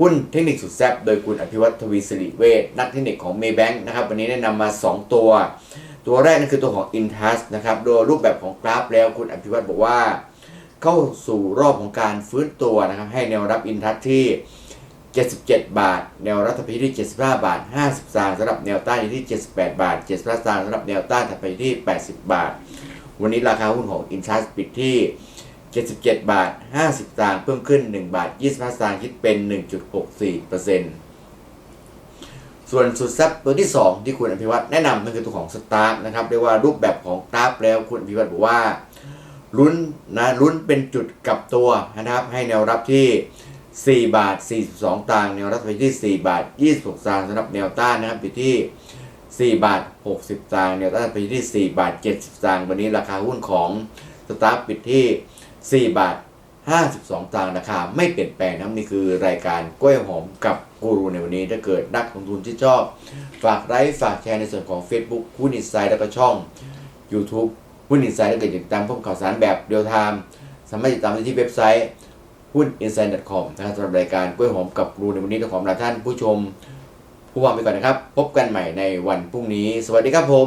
หุ้นเทคนิคสุดแซ่บโดยคุณอภิวัตทวีสิริเวชนักเทคนิคของ Maybank นะครับวันนี้แนะนำมา 2 ตัว ตัวแรกนั่นคือตัวของ Intas นะครับโดยรูปแบบของกราฟแล้วคุณอภิวัตบอกว่า เข้าสู่รอบของการฟื้นตัวนะครับให้แนวรับ Intas ที่ 77 บาท แนวรับถัดไปที่ 75 บาท 50สตางค์สำหรับแนวต้านอยู่ที่ 78 บาท 75สตางค์สำหรับแนวต้านถัดไปที่ 80 บาท วันนี้ราคาหุ้นของ Intas ปิดที่ 77 บาท 50สตางค์เพิ่มขึ้น 1 บาท 25 สตางค์คิดเป็น 1.64%ส่วนสุดซับตัวที่ 2 ที่คุณอภิวัตแนะนำนั่นคือตัวของสตาร์นะครับเรียกว่ารูปแบบของกราฟแล้วคุณอภิวัตบอกว่าลุ้นนะลุ้นเป็นจุดกลับตัวนะครับ ให้แนวรับที่ 4 บาท 42 ตางค์แนวรับไปที่ 4 บาท 26 ตางค์สำหรับแนวต้านนะครับอยู่ที่ 4 บาท 60 ตางค์แนวต้านไปที่ 4 บาท 70 ตางค์วันนี้ราคาหุ้นของสตาร์ปิดที่ 4 บาท 52ตางค์ราคาไม่เปลี่ยนแปลงนะครับนี่คือรายการกล้วยหอมกับกูรูในวันนี้ถ้าเกิดนักลงทุนที่ชอบ ฝากไลค์ฝากแชร์ในส่วนของ Facebook หุ้นอินไซด์แล้วก็ช่อง YouTube หุ้นอินไซด์ถ้าเกิดอยากติดตามพวกข่าวสารแบบเรียลไทม์สามารถติดตามได้ที่เว็บไซต์หุ้น insight.com นะครับสำหรับรายการกล้วยหอมกับครูในวันนี้ต้องขอลาท่านผู้ชม ผู้ฟังไปก่อนนะครับ พบกันใหม่ในวันพรุ่งนี้ สวัสดีครับผม